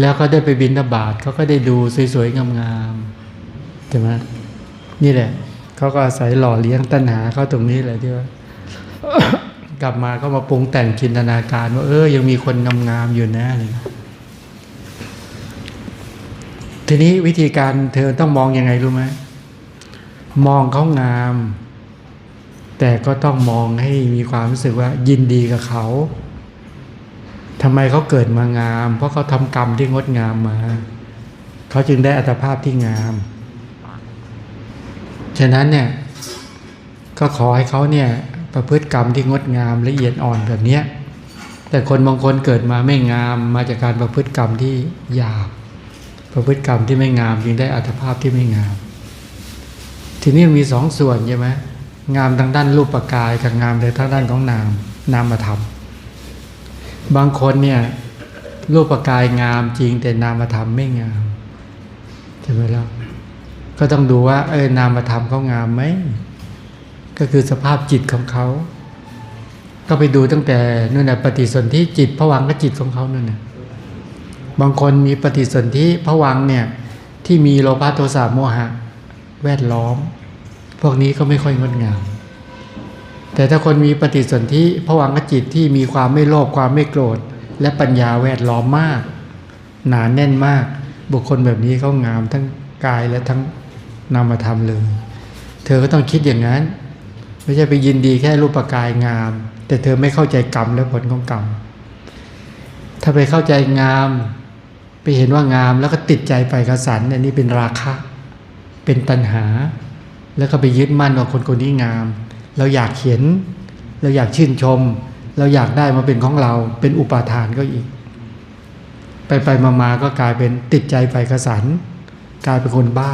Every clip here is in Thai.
แล้วก็ได้ไปบินบาตเขาก็ได้ดูสวยๆงามๆใช่ไหมนี่แหละเขาก็อาศัยหล่อเลี้ยงตัณหาเขาตรงนี้แหละที่ว่ากลับมาก็มาปรุงแต่งจินตนาการว่าเออยังมีคนงามๆอยู่นะอะไรทีนี้วิธีการเธอต้องมองยังไงรู้ไหมมองเขางาม แต่ก็ต้องมองให้มีความรู้สึกว่ายินดีกับเขา ทำไมเขาเกิดมางาม เพราะเขาทำกรรมที่งดงามมา เขาจึงได้อัตภาพที่งาม ฉะนั้นเนี่ยก็ขอให้เขาเนี่ยประพฤติกรรมที่งดงามละเอียดอ่อนแบบนี้แต่คนบางคนเกิดมาไม่งามมาจากการประพฤติกรรมที่หยาบ ประพฤติกรรมที่ไม่งามจึงได้อัตภาพที่ไม่งาม ทีนี้มีสองส่วนใช่ไหมงามทางด้านรูปกายกับงามในทางด้านของนามนามธรรม บางคนเนี่ยรูปกายงามจริงแต่นามธรรมไม่งามใช่ไหมล่ะก็ต้องดูว่า เออนามธรรมเขางามไหมก็คือสภาพจิตของเขา ก็ไปดูตั้งแต่นู่นน่ะปฏิสนธิจิตผวังกับจิตของเขานั่นน่ะบางคนมีปฏิสนธิผวังเนี่ยที่มีโลภะโทสะโมหะ แวดล้อม พวกนี้ก็ไม่ค่อยงดงาม แต่ถ้าคนมีปฏิสนธิผวังคจิตที่มีความไม่โลภความไม่โกรธ และปัญญาแวดล้อมมาก หนาแน่นมาก บุคคลแบบนี้เขางามทั้งกายและทั้งนามธรรมเลย เธอก็ต้องคิดอย่างนั้น ไม่ใช่ไปยินดีแค่รูปกายงาม แต่เธอไม่เข้าใจกรรมและผลของกรรม ถ้าไปเข้าใจงาม ไปเห็นว่างามแล้วก็ติดใจไปกระสันอันนี้เป็นราคะ เป็นตัณหา แล้วก็ไปยึดมั่นว่าคนคนนี้งาม เราอยากเขียน เราอยากชื่นชม เราอยากได้มาเป็นของเราเป็นอุปาทานก็อีก ไปไปมามาก็กลายเป็นติดใจไปกระสันกลายเป็นคนบ้า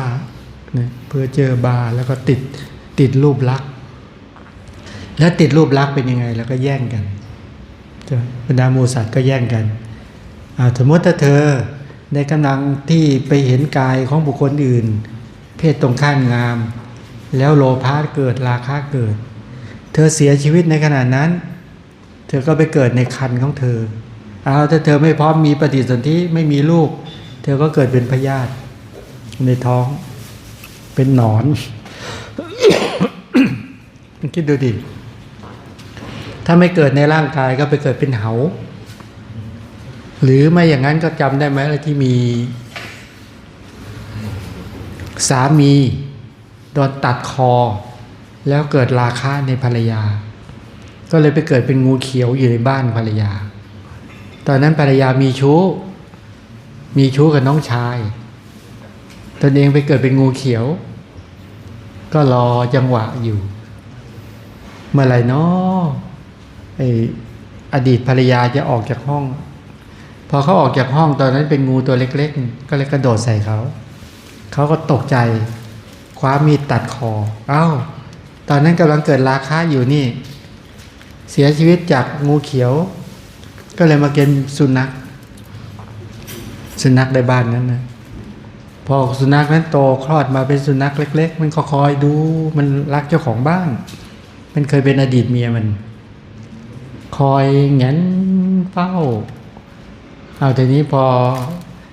เพื่อเจอบ้าแล้วก็ติดติดรูปลักษณ์แล้วติดรูปลักษณ์เป็นยังไงแล้วก็แย่งกันบรรดาหมูสัตว์ก็แย่งกันสมมติถ้าเธอในกำลังที่ไปเห็นกายของบุคคลอื่น เพศตรงข้ามงาม แล้วโลภะเกิดราคะเกิด เธอเสียชีวิตในขณะนั้น เธอก็ไปเกิดในคันของเธอเอาถ้าเธอไม่พร้อมมีปฏิสนธิไม่มีลูก เธอก็เกิดเป็นพยาธิในท้อง เป็นหนอนคิดดูดิถ้าไม่เกิดในร่างกายก็ไปเกิดเป็นเหา หรือไม่อย่างนั้นก็จำได้ไหมที่มี สามี โดนตัดคอ แล้วเกิดราคะในภรรยา ก็เลยไปเกิดเป็นงูเขียวอยู่ในบ้านภรรยา ตอนนั้นภรรยามีชู้ มีชู้กับน้องชายตนเองไปเกิดเป็นงูเขียว ก็รอจังหวะอยู่ เมื่อไหร่นาะไออดีตภรรยาจะออกจากห้อง พอเขาออกจากห้องตอนนั้นเป็นงูตัวเล็ก ๆ ก็เลยกระโดดใส่เขา เขาก็ตกใจ คว้ามีดตัดคอเอา้า ตอนนั้นกำลังเกิดราคาอยู่นี่ เสียชีวิตจากงูเขียว ก็เลยมาเกินสุนัข สุนัขในบ้านนั้นนะพอสุนัขนั้นโตคลอดมาเป็นสุนัขเล็ก ๆ มันคอยดูมันรักเจ้าของบ้าน มันเคยเป็นอดีตเมียมัน คอยแงนเฝ้า เอาทีนี้พอ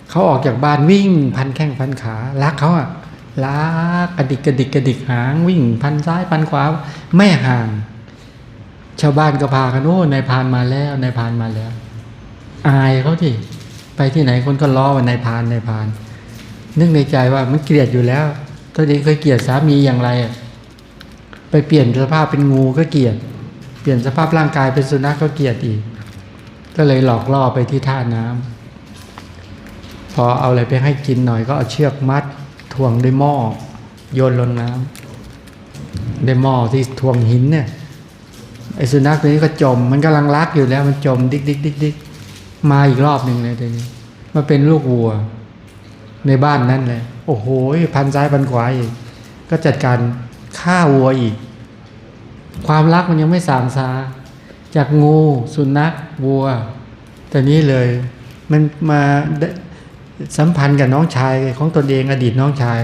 เขาออกจากบ้านวิ่งพันแข้งพันขารักเขาอะ รักกระดิกกระดิกกระดิกหางวิ่ง พันซ้ายพันขวาไม่ห่าง ชาวบ้านก็พากันโอ้นายพานมาแล้วนายพานมาแล้ว อายเขาที่ไปที่ไหนคนก็ล้อว่านายพานนายพาน นึกในใจว่ามันเกลียดอยู่แล้วตัวเองเคยเกลียดสามีอย่างไรไปเปลี่ยนสภาพเป็นงูก็เกลียด เปลี่ยนสภาพร่างกายเป็นสุนัขก็เกลียดอีก ก็เลยหลอกล่อไปที่ท่าน้ำพอเอาอะไรไปให้กินหน่อยก็เอาเชือกมัด ถ่วงด้วยหม้อโยนลงน้ำด้วยหม้อที่ถ่วงหินเนี่ยไอ้สุนัขตัวนี้ก็จม มันกำลังรักอยู่แล้ว มันจมดิกดิกดิกดิกมาอีกรอบหนึ่งเลยตัวนี้มาเป็นลูกวัว ในบ้านนั่นเลย โอ้โหพันซ้ายพันขวาอีก ก็จัดการฆ่าวัวอีก ความรักมันยังไม่สางซาจากงู สุนัขวัวแต่นี้เลย มันมาได้ สัมพันธ์กับน้องชายของตนเองอดีตน้องชาย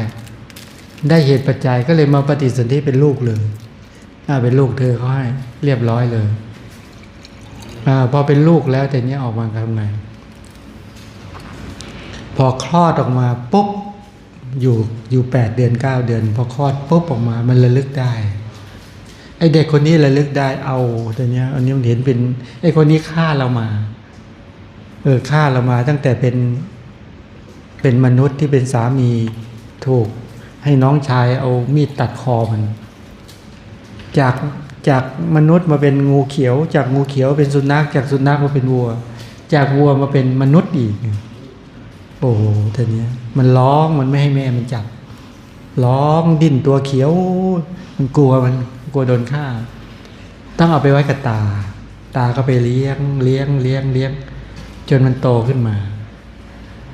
ได้เหตุปัจจัยก็เลยมาปฏิสนธิเป็นลูกเลยอ่าเป็นลูกเธอเขาให้เรียบร้อยเลยอาพอเป็นลูกแล้วแต่นี้ออกมาทำไงพอคลอดออกมาปุ๊บอยู่อยู่แปดเดือนเก้าเดือน พอคลอดปุ๊บออกมามันระลึกได้ไอเด็กคนนี้ระลึกได้เอาตัวเนี้ยอันนี้มันเห็นเป็นไอคนนี้ฆ่าเรามา เออฆ่าเรามาตั้งแต่เป็น เป็นมนุษย์ที่เป็นสามีถูกให้น้องชายเอามีดตัดคอมัน จากจากมนุษย์มาเป็นงูเขียว จากงูเขียวเป็นสุนัขจากสุนัขมาเป็นวัว จากวัวมาเป็นมนุษย์อีก โอ้โหทีเนี้มันร้องมันไม่ให้แม่มันจับร้องดิ้นตัวเขียว มันกลัวมันกลัวโดนฆ่า ต้องเอาไปไว้กับตา ตาก็ไปเลี้ยงเลี้ยงเลี้ยงเลี้ยง จนมันโตขึ้นมา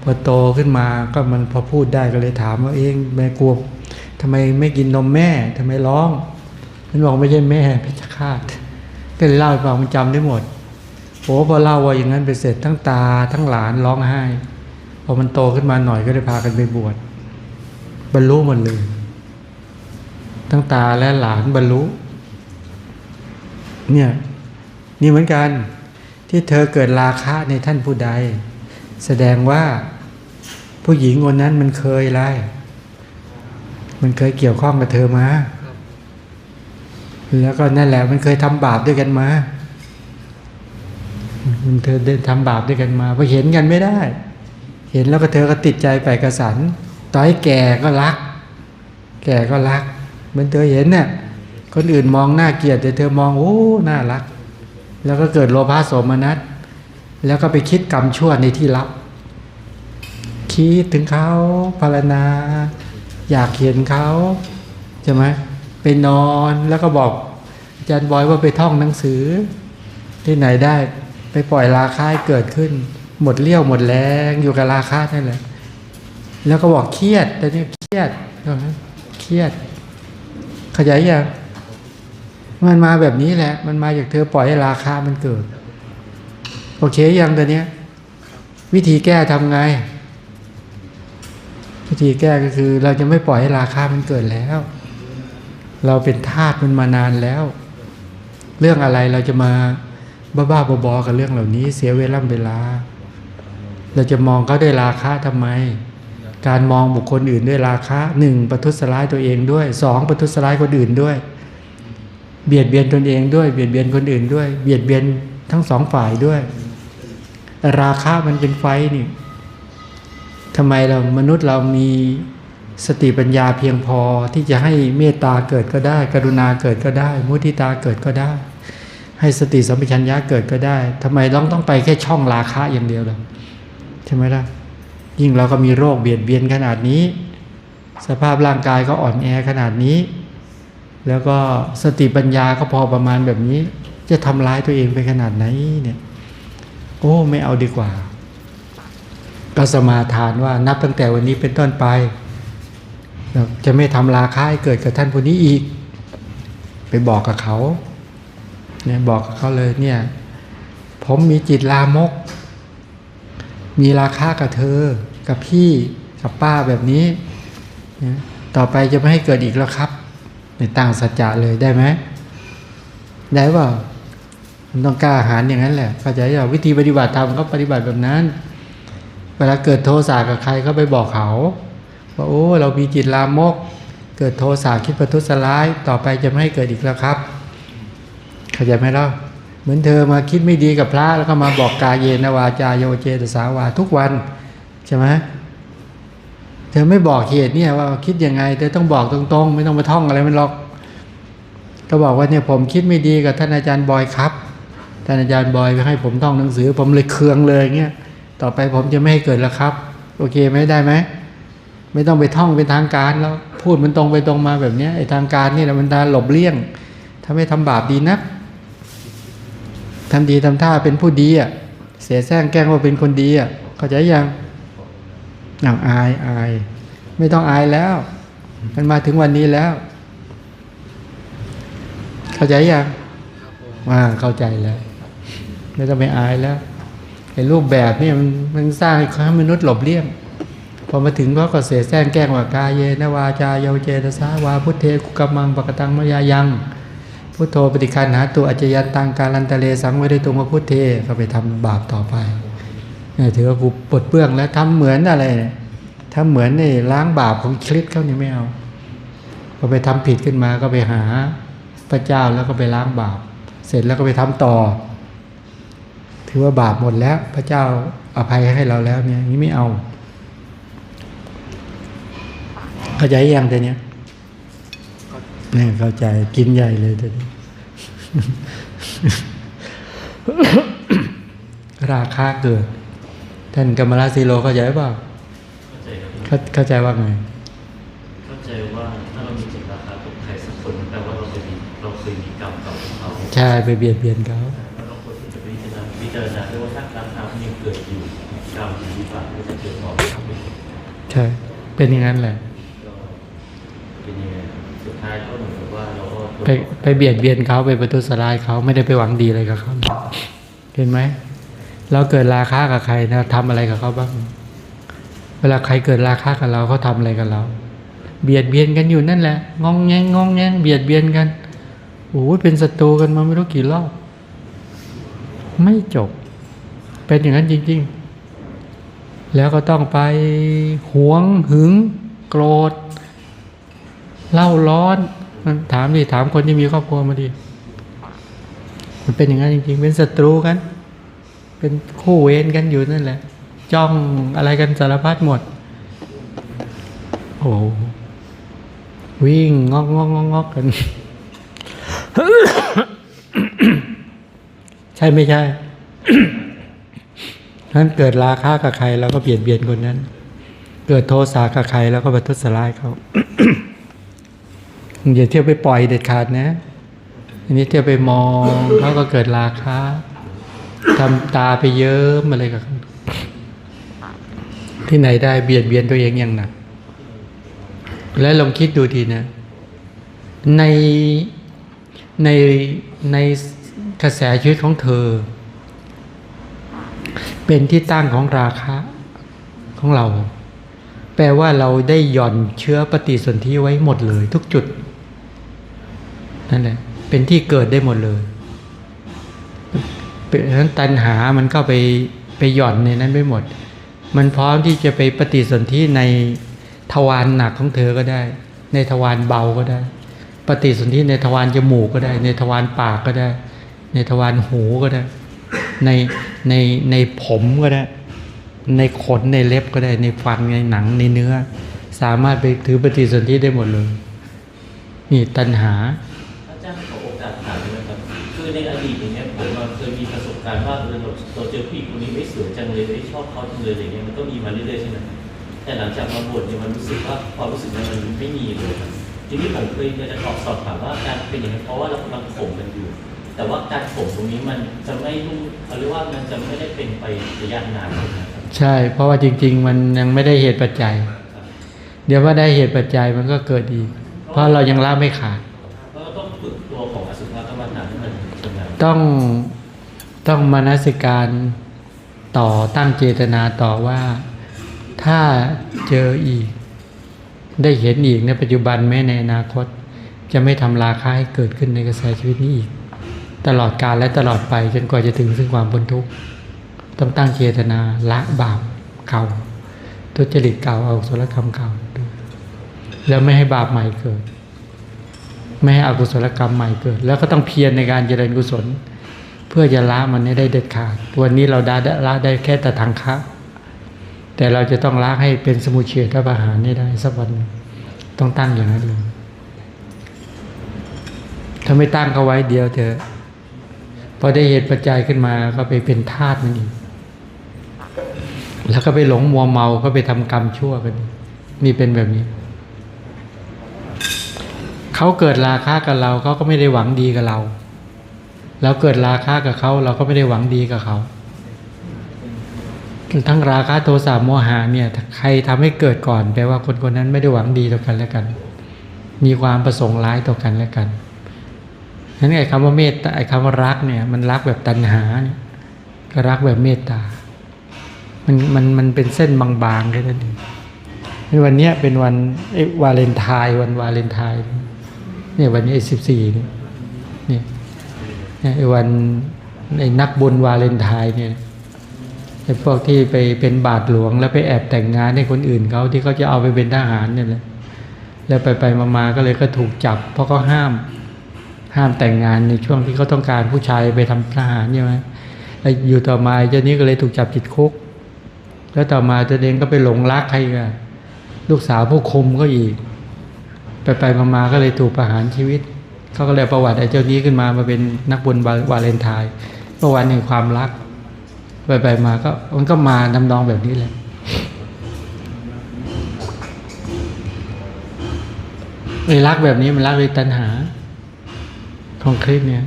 พอโตขึ้นมาก็มันพอพูดได้ก็เลยถามว่าเองแม่กลัวทำไมไม่กินนมแม่ทำไมร้องมันบอกไม่ใช่แม่เพชฌฆาตก็เลยเล่าให้ฟังมันจำได้หมดโอ้พอเล่าว่าอย่างนั้นไปเสร็จทั้งตาทั้งหลานร้องไห้พอมันโตขึ้นมาหน่อยก็ได้พากันไปบวชบรรลุหมดเลยทั้งตาและหลานบรรลุ เนี่ยนี่เหมือนกันที่เธอเกิดราคะในท่านผู้ใด แสดงว่า ผู้หญิงคนนั้นมันเคยอะไรมันเคยเกี่ยวข้องกับเธอมา แล้วก็นั่นแหละ มันเคยทำบาปด้วยกันมา มันเธอได้ทำบาปด้วยกันมาพอเห็นกันไม่ได้ เห็นแล้วก็เธอก็ติดใจไปกระสันต่อให้แก่ก็รัก แก่ก็รัก เหมือนเธอเห็นเนี่ยคนอื่นมองหน้าเกลียดแต่เธอมองโอ้น่ารัก แล้วก็เกิดโลภะโสมนัสแล้วก็ไปคิดกรรมชั่วในที่ลับ คิดถึงเขาภาวนาอยากเห็นเขาใช่ไหมไปนอนแล้วก็บอกอาจารย์บอยว่าไปท่องหนังสือ ที่ไหนได้ไปปล่อยราคาให้เกิดขึ้น หมดเลี้ยวหมดแรงอยู่กับราคานั่นแหละแล้วก็บอกเครียด แต่นี่เครียดเครียด ขยายอย่างมันมาแบบนี้แหละ มันมาจากเธอปล่อยให้ราคามันเกิด โอเคยังตัวเนี้ย วิธีแก้ทำไง วิธีแก้ก็คือ เราจะไม่ปล่อยให้ราคามันเกิดแล้ว เราเป็นทาสมันมานานแล้ว เรื่องอะไรเราจะมาบ้าๆบอๆกับเรื่องเหล่านี้ เสียเวลาเวลา เราจะมองเขาด้วยราคาทำไม การมองบุคคลอื่นด้วยราคาหนึ่งประทุษร้ายตัวเองด้วยสองประทุษร้ายคนอื่นด้วย เบียดเบียนตนเองด้วยเบียดเบียนคนอื่นด้วย เบียดเบียนทั้งสองฝ่ายด้วย ราคามันเป็นไฟนี่ ทำไมเรามนุษย์เรามีสติปัญญาเพียงพอที่จะให้เมตตาเกิดก็ได้ กรุณาเกิดก็ได้ มุทิตาเกิดก็ได้ ให้สติสัมปชัญญะเกิดก็ได้ทำไมต้องต้องไปแค่ช่องราคะอย่างเดียวล่ะใช่ไหมล่ะยิ่งเราก็มีโรคเบียดเบียนขนาดนี้ สภาพร่างกายก็อ่อนแอขนาดนี้ แล้วก็สติปัญญาก็พอประมาณแบบนี้ จะทำร้ายตัวเองไปขนาดไหนเนี่ย โอ้ไม่เอาดีกว่า ก็สมาทานว่านับตั้งแต่วันนี้เป็นต้นไป จะไม่ทำราคาให้เกิดกับท่านผู้นี้อีก ไปบอกกับเขาเนี่ยบอกกับเขาเลยเนี่ยผมมีจิตลามก มีราคากับเธอ กับพี่กับป้าแบบนี้ ต่อไปจะไม่ให้เกิดอีกแล้วครับในตั้งสัจจะเลยได้ไหมได้เปล่ามันต้องกล้าหาญอย่างนั้นแหละเข้าใจยังวิธีปฏิบัติธรรมก็ปฏิบัติแบบนั้น เวลาเกิดโทสะกับใครก็ไปบอกเขาว่าโอ้เรามีจิตลามก เกิดโทสะคิดประทุษร้าย ต่อไปจะไม่ให้เกิดอีกแล้วครับเข้าใจไหมล่ะเหมือนเธอมาคิดไม่ดีกับพระแล้วก็มาบอกกาเยนวาจาโยเจตสาวาทุกวันใช่ไหมเธอไม่บอกเหตุเนี่ยว่าคิดยังไงเธอต้องบอกตรงๆ ไม่ต้องมาท่องอะไรมันหรอกก็บอกว่าเนี่ยผมคิดไม่ดีกับท่านอาจารย์บอยครับท่านอาจารย์บอยไปให้ผมท่องหนังสือ ผมเลยเคืองเลยเงี้ย ต่อไปผมจะไม่ให้เกิดแล้วครับ โอเคไหมได้ไหมไม่ต้องไปท่องเป็นทางการแล้วพูดมันตรงไปตรงมาแบบนี้ไอ้ทางการนี่แหละมันตาหลบเลี่ยง ถ้าไม่ทำบาปดีนักทำดีทำท่าเป็นผู้ดีอะเสียแซงแกล้งว่าเป็นคนดีอะเข้าใจยังอ้าวอายอาย ไม่ต้องอายแล้ว มันมาถึงวันนี้แล้ว เข้าใจยังว่าเข้าใจแล้ว ไม่ต้องไปอายแล้ว ไอ้รูปแบบนี่มันมันสร้างให้มนุษย์หลบเลี่ยงพอมาถึงก็เสียแซงแก้งว่ากาเยนวาจาเยาเจตสาวาพุทเทกุกมมังปกตังมยายังพุทโธปฏิคันหาตัวอัจยันตังการันตะเลสังไว้ได้ตรงมาพุทเทก็ไปทำบาปต่อไปเนี่ยถือว่ากูปลดเปลื้องแล้วทำเหมือนอะไรเนี่ยทำเหมือนนี่ล้างบาปของคริสเขานี่ไม่เอาพอไปทำผิดขึ้นมาก็ไปหาพระเจ้าแล้วก็ไปล้างบาป เสร็จแล้วก็ไปทำต่อ ถือว่าบาปหมดแล้ว พระเจ้าอภัยให้เราแล้วเนี่ยอย่างนี้ไม่เอาเข้าใจยังแต่เนี้ยเนี่ยเข้าใจกินใหญ่เลยแต่นี้ราคาเกิด ท่านกรรมราสีโลเข้าใจเปล่าเข้าใจครับเข้าเข้าใจว่าไงเข้าใจว่าถ้าเรามีจิตราคากับใครสักคนแปลว่าเราเคยมีเราเคยมีกรรมกับเขาใช่ไปเบียดเบียนเขาแล้วเรา จารณาด้วยว่าถ้าราคามันยังเกิดอยู่กรรมหรือวิบากมันจะเกิดต่อไปครับใช่เป็นอย่างนั้นแหละก็เป็นยังไงครับสุดท้ายก็เหมือนกับว่าเราก็ไปไปเบียดเบียนเขาไปประทุษร้ายเขาไม่ได้ไปหวังดีอะไรกับเขาเห็นไหมเราเกิดราคะกับใครนะทำอะไรกับเขาบ้าง เวลาใครเกิดราคะกับเราเขาทำอะไรกับเรา เบียดเบียนกันอยู่นั่นแหละ งองแงงงองแงงเบียดเบียนกันโอ้ยเป็นศัตรูกันมาไม่รู้กี่รอบ ไม่จบ เป็นอย่างนั้นจริง ๆ แล้วก็ต้องไปหวงหึง โกรธเล่าร้อนถามดิถามคนที่มีครอบครัวมาดิมันเป็นอย่างนั้นจริง ๆ เป็นศัตรูกัน เป็นคู่เวรกันอยู่นั่นแหละ จ้องอะไรกันสารพัดหมด โอ้วิ่งงอกงอกงอกงอกกัน ใช่ไม่ใช่นั้นเกิดราคะกับใครเราก็เบียดเบียนคนนั้น เกิดโทสะกับใครแล้วก็ประทุษร้ายเขาอย่าเที่ยวไปปล่อยเด็ดขาดนะ อันนี้เที่ยวไปมองเขาก็เกิดราคะทำตาไปเยิ้มอะไรกับที่ไหนได้เบียดเบียนตัวเองอย่างหนัก แล้วลองคิดดูทีนะ ในในใน กระแสชีวิตของเธอ เป็นที่ตั้งของราคะของเรา แปลว่าเราได้หย่อนเชื้อปฏิสนธิไว้หมดเลย ทุกจุดนั่นแหละเป็นที่เกิดได้หมดเลยเป็นฉะนั้นตัณหามันก็ไปไปหย่อนในนั้นไปหมด มันพร้อมที่จะไปปฏิสนธิในทวารหนักของเธอก็ได้ ในทวารเบาก็ได้ ปฏิสนธิในทวารจมูกก็ได้ ในทวารปากก็ได้ ในทวารหูก็ได้ ในในในผมก็ได้ ในขนในเล็บก็ได้ ในฟันในหนังในเนื้อ สามารถไปถือปฏิสนธิได้หมดเลย นี่ตัณหาอาจารย์ขอโอกาสถามได้ไหมครับคือในอดีตอย่างเงี้ยผมมาเคยมีประสบการณ์ว่าเราเจอผู้หญิงคนนี้ไม่สวยจังเลยไม่ชอบเขาจังเลยอะไรเงี้ยมันก็มีมาเรื่อยๆใช่ไหมแต่หลังจากมาบวชเนี่ยมันรู้สึกว่าความรู้สึกนั้นมันไม่มีเลยทีนี้ผมเคยจะสอบสอบถามว่าการเป็นอย่างนี้เพราะว่าเรากำลังข่มมันอยู่ แต่ว่าการข่มตรงนี้มันจะไม่รู้เขาเรียกว่ามันจะไม่ได้เป็นไประยะนานใช่ไหมครับใช่เพราะว่าจริง ๆ มันยังไม่ได้เหตุปัจจัยครับเดี๋ยวว่าได้เหตุปัจจัยมันก็เกิดอีก เพราะเรายังละไม่ขาดก็ต้องฝึกตัวของอสุภกรรมฐานให้มันชำนาญต้องต้องมานัสิการต่อตั้งเจตนาต่อว่าถ้าเจออีก ได้เห็นอีกในปัจจุบันแม้ในอนาคต จะไม่ทำราคาให้เกิดขึ้นในกระแสชีวิตนี้อีก ตลอดกาลและตลอดไปจนกว่าจะถึงซึ่งความพ้นทุกข์ต้องตั้งเจตนาละบาปเก่าทุจริตเก่าเอาศลกรรมเก่าด้วยแล้วไม่ให้บาปใหม่เกิด ไม่ให้อกุศลกรรมใหม่เกิด แล้วก็ต้องเพียรในการเจริญกุศล เพื่อจะละมันให้ได้เด็ดขาดวันนี้เราได้ละได้แค่แต่ทางคะแต่เราจะต้องละให้เป็นสมุเฉทประหารให้ได้สักวันต้องตั้งอย่างนั้นเลยถ้าไม่ตั้งเขาไว้เดียวเถอะ พอได้เหตุปัจจัยขึ้นมาก็ไปเป็นทาสมันอีก แล้วก็ไปหลงมัวเมาก็ไปทำกรรมชั่วกันอีกนี่เป็นแบบนี้ เขาเกิดราคะกับเราเขาก็ไม่ได้หวังดีกับเรา แล้วเกิดราคะกับเขาเราก็ไม่ได้หวังดีกับเขาทั้งราคะโทสะโมหะเนี่ยใครทำให้เกิดก่อนแปลว่าคนคนนั้นไม่ได้หวังดีต่อกันและกัน มีความประสงค์ร้ายต่อกันและกัน นั้นไอ้คำว่าเมตตาไอ้คำว่ารักเนี่ย มันรักแบบตัณหาเนี่ยก็รักแบบเมตตา มันมันมันเป็นเส้นบางๆแค่นั้นเองวันนี้เป็นวันไอ้วาเลนไทน์วันวาเลนไทน์เนี่ยวันนี้ไอ้สิบสี่เนี่ยเนี่ยไอ้วันไอ้นักบุญวาเลนไทน์เนี่ยไอ้พวกที่ไปเป็นบาทหลวง แล้วไปแอบแต่งงานให้คนอื่นเขาที่เขาจะเอาไปเป็นทหารเนี่ยแหละแล้วไปไปมาๆก็เลยก็ถูกจับ เพราะเขาห้าม ห้ามแต่งงานในช่วงที่เขาต้องการผู้ชายไปทำทหารใช่ไหมไอ้อยู่ต่อมาเจ้านี้ก็เลยถูกจับติดคุก แล้วต่อมาตัวเองก็ไปหลงรักใครกันลูกสาวผู้คุมก็อีก ไปไปๆมาๆก็เลยถูกประหารชีวิต เขาก็เลยประวัติไอ้เจ้านี้ขึ้นมามาเป็นนักบุญวาเลนไทน์ประวัติแห่งความรัก ไปไปๆมาก็มันก็มาทำนองแบบนี้แหละไอ้รักแบบนี้มันรักด้วยตัณหา ของคลิปเนี่ย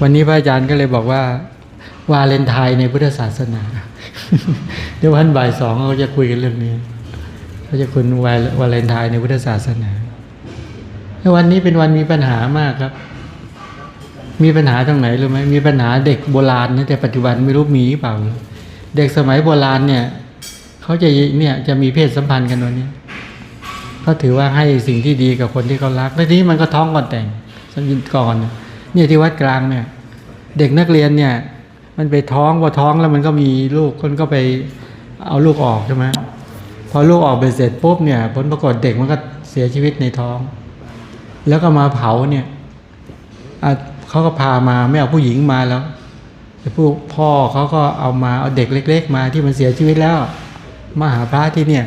วันนี้พระอาจารย์ก็เลยบอกว่า วาเลนไทน์ในพุทธศาสนา เดี๋ยววันบ่ายสองเขาจะคุยกันเรื่องนี้เขาจะคุยวาวาเลนไทน์ในพุทธศาสนาวันนี้เป็นวันมีปัญหามากครับ มีปัญหาตรงไหนรู้ไหมมีปัญหาเด็กโบราณนะแต่ปัจจุบันไม่รู้มีหรือเปล่า เด็กสมัยโบราณเนี่ยเขาจะเนี่ยจะมีเพศสัมพันธ์กันวันนี้เขาถือว่าให้สิ่งที่ดีกับคนที่เขารักแล้วทีนี้มันก็ท้องก่อนแต่ง สมัยก่อนเนี่ยที่วัดกลางเนี่ย เด็กนักเรียนเนี่ย มันไปท้องพอท้องแล้วมันก็มีลูกคนก็ไปเอาลูกออกใช่ไหมพอลูกออกไปเสร็จปุ๊บเนี่ยผลปรากฏเด็กมันก็เสียชีวิตในท้อง แล้วก็มาเผาเนี่ยเขาก็พามาไม่เอาผู้หญิงมาแล้วแต่ผู้พ่อเขาก็เอามาเอาเด็กเล็ก ๆ มาที่มันเสียชีวิตแล้ว มาหาพระที่เนี่ย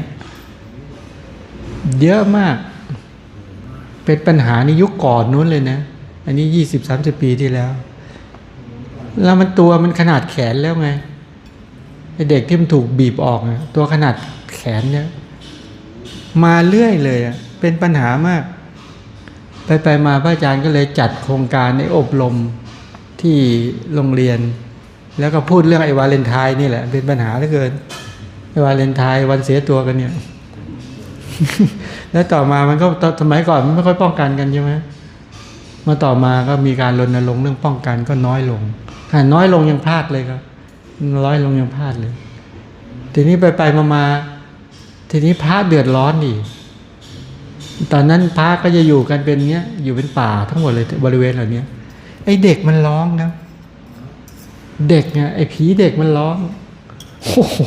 เยอะมาก เป็นปัญหาในยุคก่อนนู้นเลยนะ อันนี้ยี่สิบสามสิบปีที่แล้ว แล้วมันตัวมันขนาดแขนแล้วไงไอเด็กที่มันถูกบีบออกตัวขนาดแขนเนี่ยมาเรื่อยเลยเป็นปัญหามาก ไปไปมาพระอาจารย์ก็เลยจัดโครงการในอบรมที่โรงเรียน แล้วก็พูดเรื่องไอ้วาเลนไทน์นี่แหละเป็นปัญหาเหลือเกินไอ้วาเลนไทน์วันเสียตัวกันเนี่ย แล้วต่อมามันก็สมัยก่อนมันไม่ค่อยป้องกันกันใช่ไหมมาต่อมาก็มีการรณรงค์เรื่องป้องกันก็น้อยลงหาน้อยลงยังพลาดเลยครับน้อยลงยังพลาดเลย ทีนี้ไปไปมามาทีนี้พระเดือดร้อนอีกตอนนั้นพระก็จะอยู่กันเป็นเงี้ย อยู่เป็นป่าทั้งหมดเลยบริเวณเหล่านี้ไอ้เด็กมันร้องนะเด็กเนี่ยไอ้ผีเด็กมันร้องโอ้โห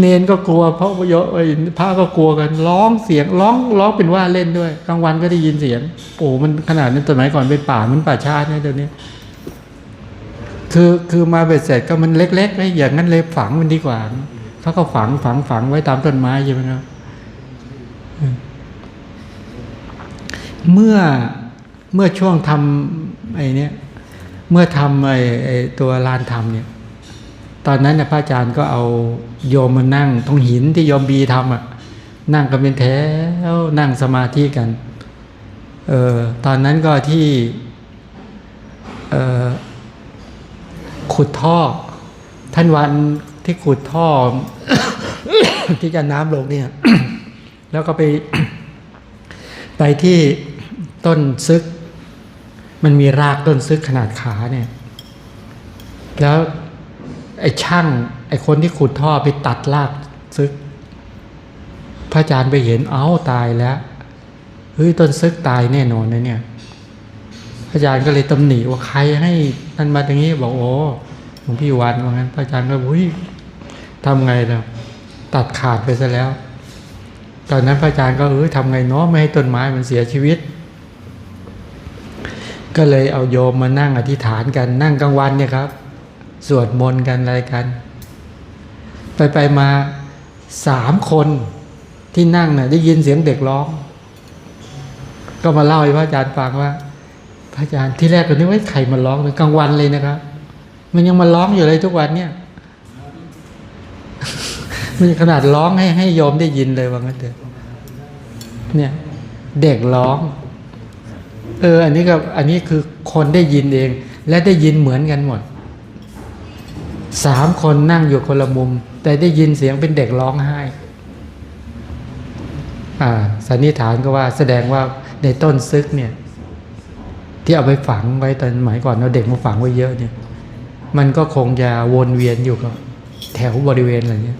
เนนก็กลัวเพราะเยอะไอ้พระก็กลัวกันร้องเสียงร้องร้องเป็นว่าเล่นด้วยกลางวันก็ได้ยินเสียง โอ้มันขนาดนั้นสมัยก่อนเป็นป่ามันป่าชาติเนี่ยเดี๋ยวนี้คือคือมาเบ็ดเสร็จก็มันเล็กๆไม่อย่างนั้นเลยฝังมันดีกว่าเขาก็ฝังฝังฝังไว้ตามต้นไม้ใช่ไหมครับเมื่อเมื่อช่วงทำไอ้นี้เมื่อทำไอ้ไอ้ตัวลานทำเนี่ย ตอนนั้นเนี่ยพระอาจารย์ก็เอาโยมมานั่งตรงหินที่โยมบีทำอะนั่งกันเป็นแถวนั่งสมาธิกันเออตอนนั้นก็ที่เออขุดท่อ ท่านวันที่ขุดท่อ ที่จะน้ำลงเนี่ย แล้วก็ไป ไปที่ต้นซึก มันมีรากต้นซึกขนาดขาเนี่ย แล้ว ไอ้ช่างไอ้คนที่ขุดท่อไปตัดรากซึก พระอาจารย์ไปเห็นเอ้าตายแล้วเฮ้ยต้นซึกตายแน่นอนนะเนี่ย พระอาจารย์ก็เลยตำหนิว่าใครให้ท่นมาอย่างนี้บอกโอ้หลวงพี่วันว่างั้น พระอาจารย์ก็อกเฮ้ยทำไงล่ะตัดขาดไปซะแล้ว ตอนนั้นพระอาจารย์ก็เออทำไงเนาะไม่ให้ต้นไม้มันเสียชีวิต ก็เลยเอาโยมมานั่งอธิษฐานกันนั่งกลางวันเนี่ยครับ สวดมนต์กันอะไรกัน ไปไปมาสามคนที่นั่งน่ะได้ยินเสียงเด็กร้อง ก็มาเล่าให้พระอาจารย์ฟังว่า พระอาจารย์ที่แรกก็นึกว่าใครมาร้องกลางวันเลยนะครับ มันยังมาร้องอยู่เลยทุกวันเนี่ยมันขนาดร้องให้ให้โยมได้ยินเลยว่างั้นเถอะเนี่ย เด็กร้อง เออ อันนี้ก็อันนี้คือคนได้ยินเอง และได้ยินเหมือนกันหมด สามคนนั่งอยู่คนละมุม แต่ได้ยินเสียงเป็นเด็กร้องไห้อ่าสันนิษฐานก็ว่าแสดงว่าในต้นซึกเนี่ย ที่เอาไปฝังไว้ตอนสมัยก่อนเอาเด็กมาฝังไว้เยอะเนี่ย มันก็คงจะวนเวียนอยู่กับแถวบริเวณอะไรเนี้ย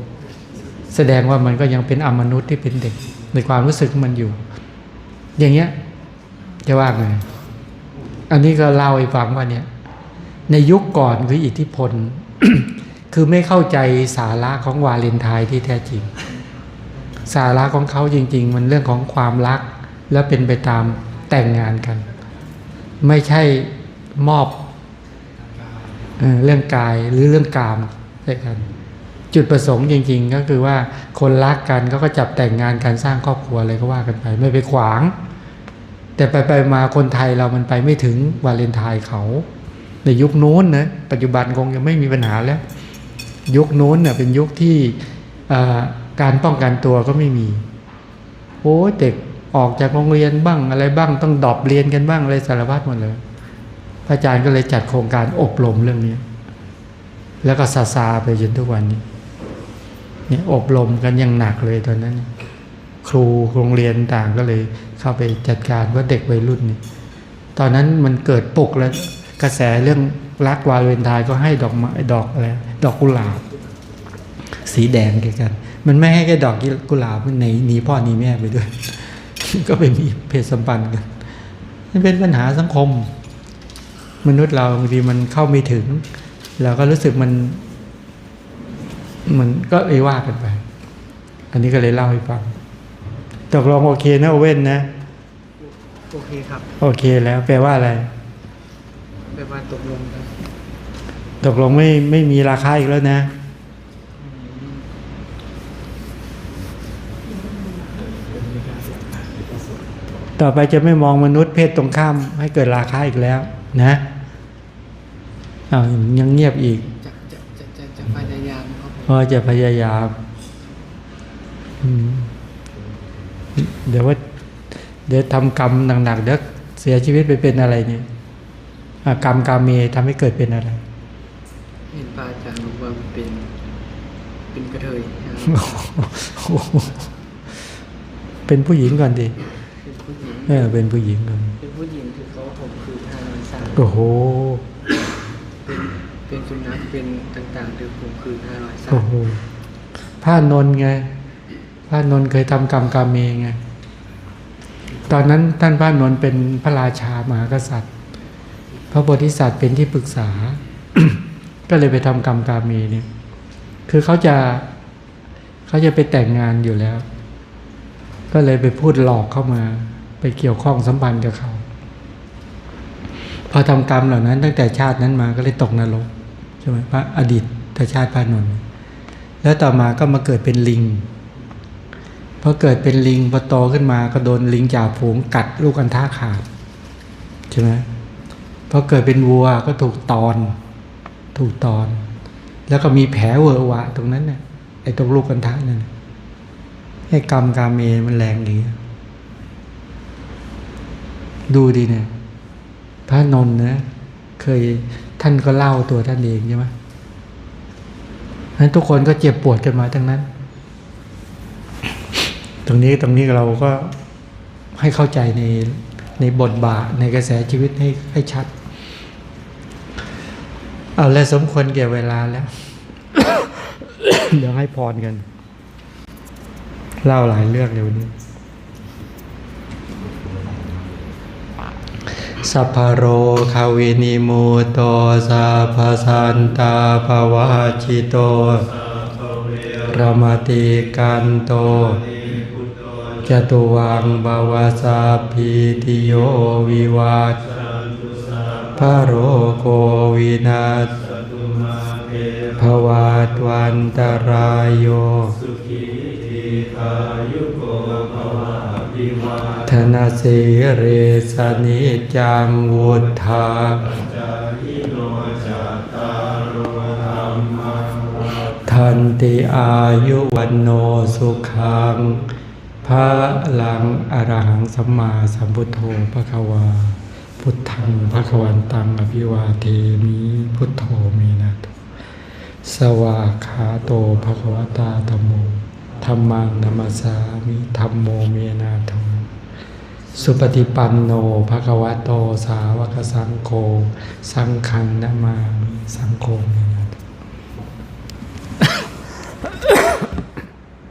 แสดงว่ามันก็ยังเป็นอมนุษย์ที่เป็นเด็ก ในความรู้สึกมันอยู่ อย่างเงี้ยจะว่าไงอันนี้ก็เล่าให้ฟังว่าเนี่ย ในยุคก่อนคืออิทธิพล คือไม่เข้าใจสาระของวาเลนไทน์ที่แท้จริง สาระของเขาจริง ๆ มันเรื่องของความรัก แล้วเป็นไปตามแต่งงานกัน ไม่ใช่มอบเอเรื่องกายหรือเรื่องกามใช่กัน จุดประสงค์จริง ๆ ก็คือว่าคนรักกันเขาก็จับแต่งงานกันสร้างครอบครัวอะไรก็ว่ากันไป ไม่ไปขวาง แต่ไปไปมาคนไทยเรามันไปไม่ถึงวาเลนไทน์เขา ในยุคนู้นนะปัจจุบันคงยังไม่มีปัญหาแล้ว ยุคนู้นเน่ยเป็นยุคที่การป้องกันตัวก็ไม่มี โอ้เด็กออกจากโรงเรียนบ้างอะไรบ้างต้องดอปเรียนกันบ้างอะไรสารพัดหมดเลย พระอาจารย์ก็เลยจัดโครงการอบรมเรื่องนี้ แล้วก็ซาซาไปจนทุกวันนี้เนี่ยอบรมกันอย่างหนักเลยตอนนั้น ครูโรงเรียนต่างก็เลยเข้าไปจัดการว่าเด็กวัยรุ่นนี่ตอนนั้นมันเกิดปลุกแล้ว กระแสเรื่องรักวาเลนไทน์ก็ให้ดอกไม้ดอกอะไรดอกกุหลาบ สีแดงแกกัน มันไม่ให้แค่ดอกกุหลาบมันหนีหนีพ่อหนีแม่ไปด้วย ก็ไปมีเพศสัมพันธ์กันมันเป็นปัญหาสังคม มนุษย์เราบางทีมันเข้าไม่ถึงเราก็รู้สึกมัน มันก็เลยว่ากันไป อันนี้ก็เลยเล่าให้ฟังตกลงโอเคนะโอเว่นนะ โอเคครับ โอเคแล้วแปลว่าอะไร แปลว่าตกลงครับตกลงไม่ไม่มีราคาอีกแล้วนะ ต่อไปจะไม่มองมนุษย์เพศตรงข้ามให้เกิดราคาอีกแล้วนะอ้าวยังเงียบอีกจะจะจะจะจะพยายามครับผมพอจะพยายามอืมเดี๋ยวว่า เดี๋ยวทำกรรมหนักๆเดี๋ยวเสียชีวิตไปเป็นอะไรเนี่ยอะ กรรมกรรมเมทำให้เกิดเป็นอะไร เห็นพระอาจารย์บอกว่ามันเป็นเป็นกระเทยนะครับโอ้โหเป็นผู้หญิงก่อนดิเป็นผู้หญิงเออเป็นผู้หญิงก่อนเป็นผู้หญิงคือเขาผมคือทางนสร้างโอ้โหเป็นเป็นสุนัขเป็นต่างๆคือผมคือห้าร้อยสาโอ้มโหพระนนท์ไงพระนนท์เคยทำกรรมกรรมเมไงตอนนั้นท่านพระนนท์เป็นพระราชามหากษัตริย์พ ระโพธิสัตว์เป็นที่ปรึกษา ก็เลยไปทำกรรมกรรมเมเนี่ย คือเขาจะเขาจะไปแต่งงานอยู่แล้ว ก็เลยไปพูดหลอกเข้ามา ไปเกี่ยวข้องสัมพันธ์กับเขาพอทำกรรมเหล่านั้นตั้งแต่ชาตินั้นมาก็เลยตกนรกใช่ไหมพระอดีตชาติพระนนท์แล้วต่อมาก็มาเกิดเป็นลิงพอเกิดเป็นลิงพอโตขึ้นมาก็โดนลิงจ่าฝูงกัดลูกอันท่าขาดใช่ไหม พอเกิดเป็นวัวก็ถูกตอน ถูกตอน แล้วก็มีแผลเวอวะ ตรงนั้นเนี่ยไอ้ตรงลูกอันท่านั่นน่ะให้กรรมกาเมมันแรงอย่างนี้ดูดีเนี่ยพระนนท์นะเคยท่านก็เล่าตัวท่านเองใช่ไหมนั้นทุกคนก็เจ็บปวดกันมาทั้งนั้น ตรงนี้ตรงนี้เราก็ให้เข้าใจใน บทบาทในกระแสชีวิตให้ให้ชัด เอาและสมควรแก่เวลาแล้ว เดี๋ยวให้พรกัน เล่าหลายเรื่องเร็วนี้สัพพโรคาวินิโมโตสัพสันตาภวะจิโตรมติกันโต จตุวังบาวาสาพีติโยวิวัตพระโรโกวินาศภวัตวันตรายโยธนาสีเรสนิจังวุธาทันติอายุวันโนสุขัง พระลังอรหังสัมมาสัมพุทโธพระควา พุทธังพระควันตังอภิวาเทมิพุทโธเมนะโตสวาขาโตภควตาธรรมโมธรรมังนัมสามิธรรมโมเมนาโทสุปฏิปันโนภะควโตสาวกสังโฆสังฆังนามามิสังโฆ